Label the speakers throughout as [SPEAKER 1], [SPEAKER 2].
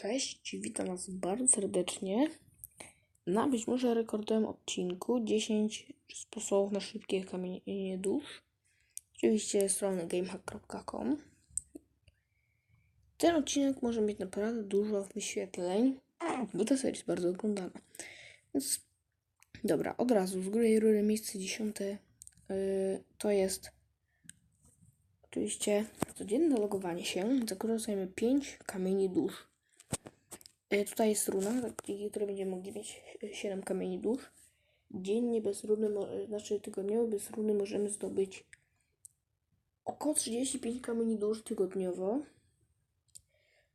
[SPEAKER 1] Cześć, witam Was bardzo serdecznie na być może rekordowym odcinku 10 sposobów na szybkie kamienie dusz. Oczywiście strony gamehack.com. Ten odcinek może mieć naprawdę dużo wyświetleń, bo ta seria jest bardzo oglądana. Więc dobra, od razu z góry rury miejsce dziesiąte yy, to jest oczywiście codzienne logowanie się. Zakorzystajmy 5 kamieni dusz. E, Tutaj jest runa, dzięki której będziemy mogli mieć 7 kamieni dusz. Dziennie bez runy, mo- znaczy tygodniowo bez runy możemy zdobyć około 35 kamieni dusz tygodniowo.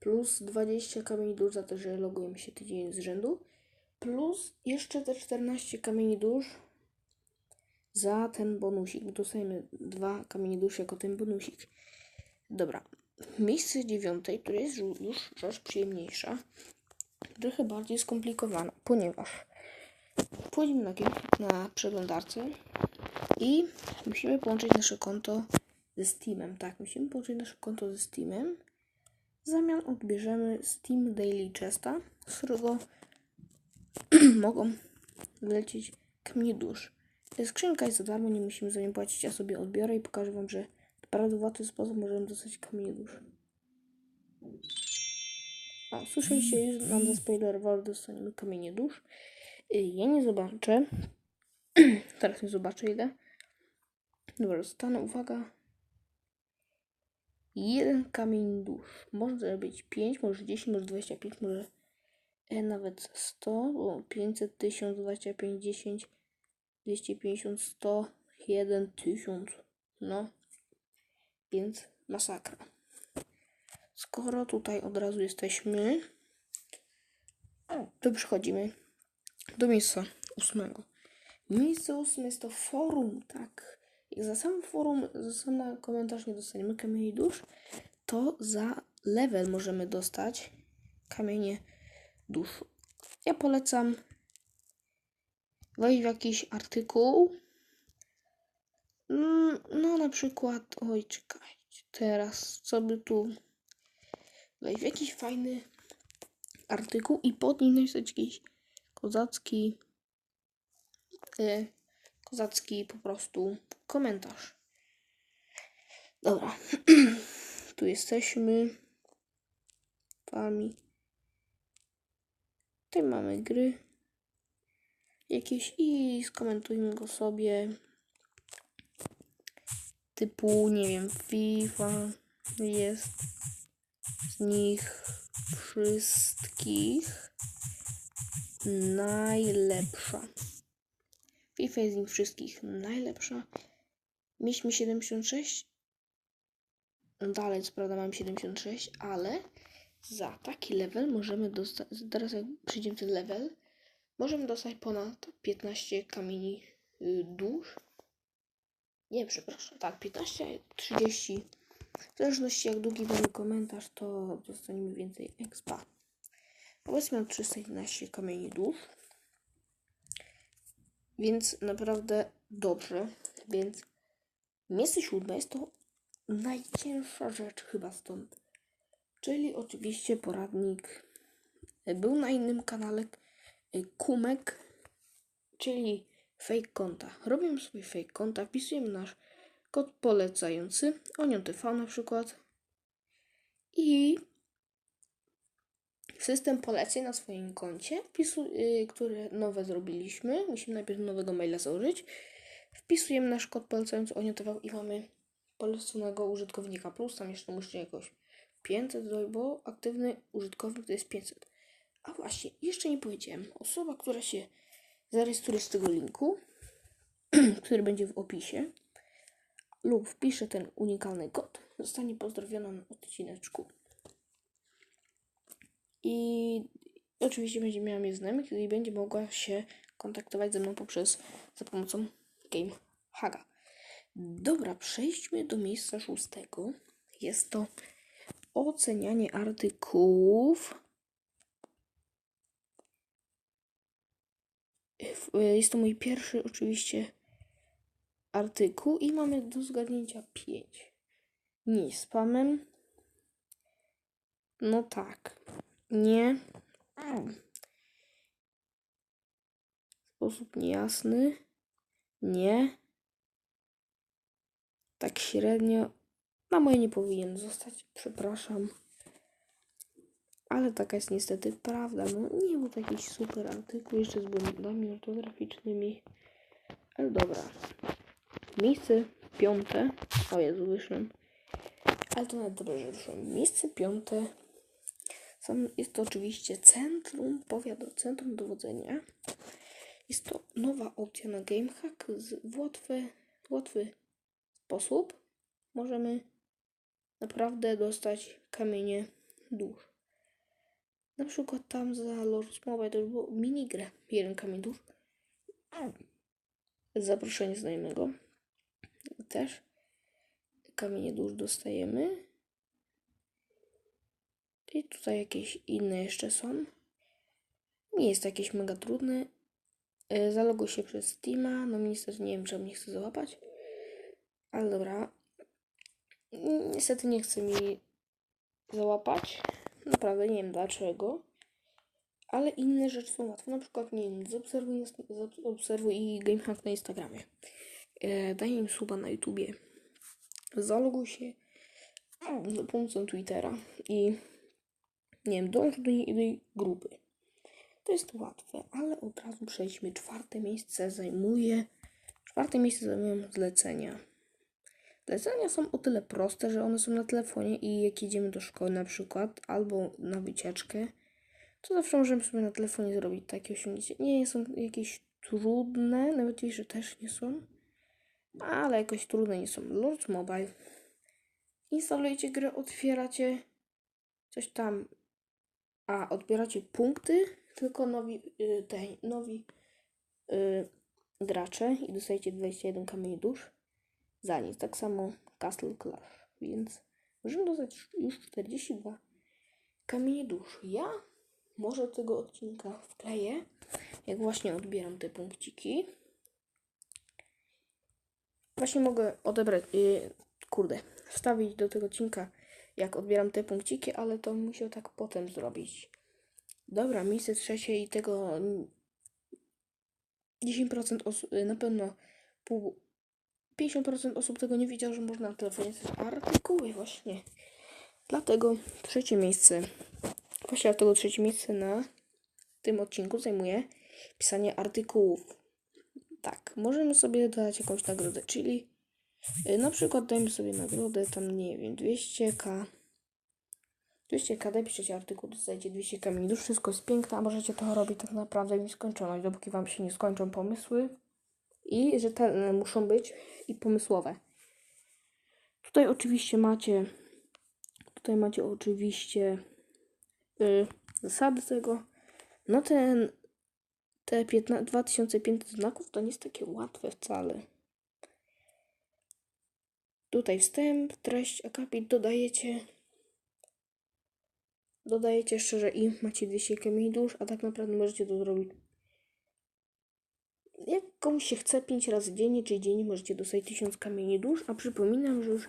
[SPEAKER 1] Plus 20 kamieni dusz za to, że logujemy się tydzień z rzędu. Plus jeszcze te 14 kamieni dusz za ten bonusik, bo dostajemy dwa kamienie dusz jako ten bonusik. Dobra, miejsce dziewiąte, które jest już już rzecz przyjemniejsza, trochę bardziej skomplikowana, ponieważ wchodzimy na, na przeglądarce i musimy połączyć nasze konto ze Steamem. Tak, musimy połączyć nasze konto ze Steamem. W zamian odbierzemy Steam Daily Chesta, z którego mogą wlecieć kamienie dusz. Skrzynka jest za darmo, nie musimy za nią płacić. Ja sobie odbiorę i pokażę Wam, że w łatwy sposób możemy dostać kamienie dusz. A, słyszeliście już, nam zaspoilerowało, dostaniemy kamienie dusz. Y, Ja nie zobaczę. Teraz nie zobaczę ile. Dobra, dostanę, uwaga. Jeden kamień dusz. Może być 5, może 10, może 25, może e, nawet 100, bo 500, 1000, 25, 10, 250, 100, 1, 1000. No, więc masakra. Skoro tutaj od razu jesteśmy, to przechodzimy do miejsca ósmego. Miejsce ósme jest to forum, tak. Jak za sam forum, za sam komentarz nie dostaniemy kamieni dusz, to za level możemy dostać kamienie dusz. Ja polecam wejść w jakiś artykuł. Mm, No na przykład, oj czekajcie, teraz co by tu wejść w jakiś fajny artykuł i pod nim napisać jakiś kozacki e, kozacki po prostu komentarz. Dobra. tu jesteśmy. Farmi. Tutaj mamy gry. Jakieś i skomentujmy go sobie. Typu, nie wiem, FIFA jest nich wszystkich najlepsza. FIFA jest z nich wszystkich najlepsza. Mieliśmy 76. No Dalej, co prawda, mam 76, ale za taki level możemy dostać. Teraz, jak przyjdziemy ten level, możemy dostać ponad 15 kamieni y, dusz. Nie, przepraszam, tak, 15, 30. W zależności jak długi będzie komentarz, to dostaniemy więcej expa. Obecnie mam 311 kamieni dusz. Więc naprawdę dobrze. Więc miejsce siódme jest to najcięższa rzecz chyba stąd. Czyli oczywiście poradnik. Był na innym kanale y, Kumek, czyli fake konta. Robimy sobie fake konta, wpisujemy nasz kod polecający, Onion TV na przykład i system poleceń na swoim koncie, wpisu, y, które nowe zrobiliśmy. Musimy najpierw nowego maila założyć. Wpisujemy nasz kod polecający Onion TV i mamy poleconego użytkownika plus, tam jeszcze musi jakoś 500 dodać, bo aktywny użytkownik to jest 500. A właśnie, jeszcze nie powiedziałem. Osoba, która się zarejestruje z tego linku, który będzie w opisie, lub wpisze ten unikalny kod, zostanie pozdrowiona na odcineczku. I oczywiście będzie miała mnie znajomych i będzie mogła się kontaktować ze mną poprzez za pomocą Game Haga. Dobra, przejdźmy do miejsca szóstego. Jest to ocenianie artykułów. Jest to mój pierwszy oczywiście artykuł i mamy do zgadnięcia 5. Nie spamem. No tak. Nie. W sposób niejasny. Nie. Tak średnio. Na moje nie powinien zostać. Przepraszam. Ale taka jest niestety prawda. No nie był to jakiś super artykuł, jeszcze z błędami ortograficznymi. Ale dobra. Miejsce piąte. O Jezu, wyszłem. Ale to nawet dobrze, że. Miejsce piąte. Sam jest to oczywiście centrum powiatu, centrum dowodzenia. Jest to nowa opcja na GameHack z łatwy, łatwy sposób. Możemy naprawdę dostać kamienie dusz. Na przykład tam za Lords Mobile to było minigrę. Jeden kamień dusz. Zaproszenie znajomego. Też kamienie dusz dostajemy. I tutaj jakieś inne jeszcze są. Nie jest to jakieś mega trudne. E, Zaloguj się przez Steama. No niestety nie wiem, czemu nie chcę załapać. Ale dobra. Niestety nie chce mi załapać. Naprawdę nie wiem dlaczego. Ale inne rzeczy są łatwe. Na przykład, nie wiem, zaobserwuj, i Gamehack na Instagramie. E, daj im suba na YouTubie. Zaloguj się za pomocą Twittera i nie wiem, dąż do jednej grupy. To jest łatwe, ale od razu przejdźmy. Czwarte miejsce zajmuje. Czwarte miejsce zajmują zlecenia. Zlecenia są o tyle proste, że one są na telefonie i jak jedziemy do szkoły na przykład albo na wycieczkę, to zawsze możemy sobie na telefonie zrobić takie osiągnięcie. Nie są jakieś trudne, nawet jeśli też nie są, ale jakoś trudne nie są. Lords Mobile. Instalujecie grę, otwieracie coś tam, a odbieracie punkty, tylko nowi, y, nowi y, gracze i dostajecie 21 kamieni dusz za nic. Tak samo Castle Clash, więc możemy dostać już 42 kamienie dusz. Ja może tego odcinka wkleję, jak właśnie odbieram te punkciki. Właśnie mogę odebrać, yy, kurde, wstawić do tego odcinka, jak odbieram te punkciki, ale to musiał tak potem zrobić. Dobra, miejsce trzecie i tego mm, 10% osób, y, na pewno pół, 50% osób tego nie wiedziało, że można na telefonie pisać artykuły właśnie. Dlatego trzecie miejsce, właśnie dlatego trzecie miejsce na tym odcinku zajmuje pisanie artykułów. Tak, możemy sobie dodać jakąś nagrodę, czyli y, na przykład dajmy sobie nagrodę tam, nie wiem, 200k. 200k, daj piszecie artykuł, dostajecie 200 kamieni dusz, wszystko jest piękne, a możecie to robić tak naprawdę w nieskończoność, dopóki wam się nie skończą pomysły i rzetelne muszą być i pomysłowe. Tutaj oczywiście macie tutaj macie oczywiście y, zasady tego. No ten te 15, 2500 znaków to nie jest takie łatwe wcale. Tutaj wstęp, treść, akapit dodajecie. Dodajecie szczerze i macie 200 kamieni dusz, a tak naprawdę możecie to zrobić jak komuś się chce 5 razy dziennie, czyli dziennie możecie dostać 1000 kamieni dusz, a przypominam, że już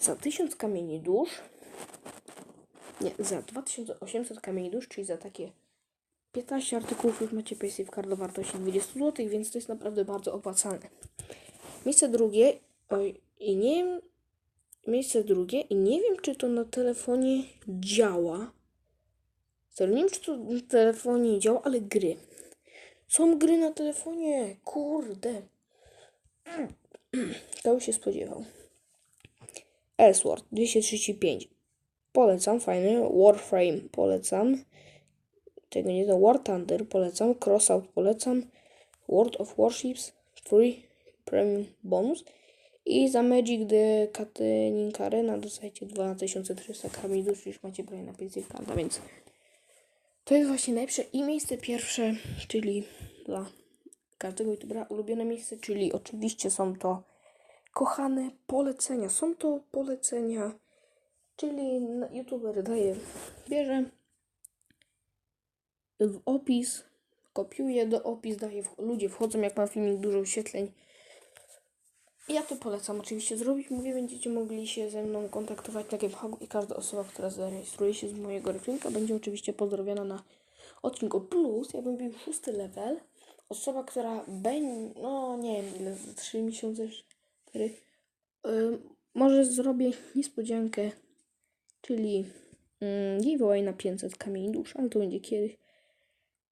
[SPEAKER 1] za 1000 kamieni dusz, nie, za 2800 kamieni dusz, czyli za takie 15 artykułów już macie PaySafe Card o wartości 20 zł, więc to jest naprawdę bardzo opłacalne. Miejsce drugie, oj, i nie wiem, miejsce drugie, i nie wiem, czy to na telefonie działa. Serio, nie wiem, czy to na telefonie działa, ale gry. Są gry na telefonie, kurde. Kto się spodziewał. Elsword 235. Polecam, fajny. Warframe polecam. Tego nie znam. War Thunder polecam. Crossout polecam. World of Warships 3 Premium Bonus. I za Magic the Gathering Arena dostajecie 2300 kamieni dusz, już macie prawie na 500 karta, więc to jest właśnie najlepsze i miejsce pierwsze, czyli dla każdego youtubera ulubione miejsce, czyli oczywiście są to kochane polecenia. Są to polecenia, czyli youtuber daje, bierze w opis, kopiuje do opis, daje, w, ludzie wchodzą, jak ma filmik dużo wyświetleń, Ja to polecam oczywiście zrobić. Mówię, będziecie mogli się ze mną kontaktować na GameHubu i każda osoba, która zarejestruje się z mojego raczunka, będzie oczywiście pozdrowiona na odcinku. Plus, ja bym bił szósty level. Osoba, która będzie, no nie wiem ile, za 3 miesiące, 4, może zrobię niespodziankę, czyli yy, giveaway na 500 kamieni dusz, ale to będzie kiedyś.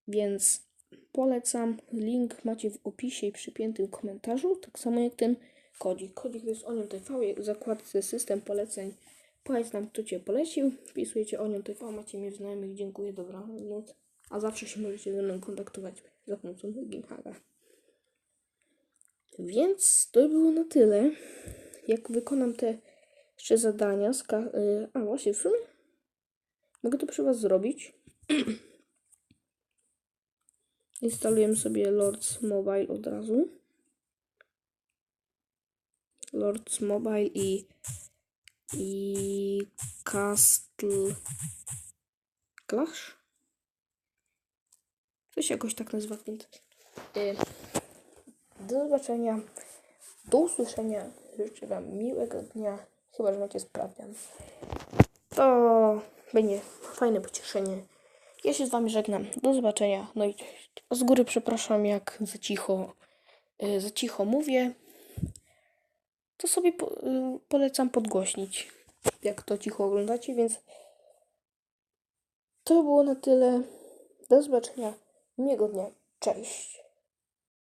[SPEAKER 1] Więc polecam. Link macie w opisie i przypiętym komentarzu. Tak samo jak ten kodzik. Kodzik jest Onion TV. W zakładce system poleceń. Powiedz nam, kto Cię polecił. Wpisujecie Onion TV. Macie mnie w znajomych. Dziękuję. Dobranoc. A zawsze się możecie ze mną kontaktować za pomocą Gamehaga. Więc to było na tyle. Jak wykonam te jeszcze zadania. y, A właśnie, w sumie mogę to przy Was zrobić. Instalujemy sobie Lords Mobile od razu. Lords Mobile i i Castle Clash. To się jakoś tak nazywa, więc y, do zobaczenia, do usłyszenia. Życzę Wam miłego dnia, chyba że macie sprawdzian. To będzie fajne pocieszenie. Ja się z Wami żegnam. Do zobaczenia. No i z góry przepraszam, jak za cicho, y, za cicho mówię. To sobie po, y, polecam podgłośnić, jak to cicho oglądacie, więc to było na tyle. Do zobaczenia. Miłego dnia. Cześć.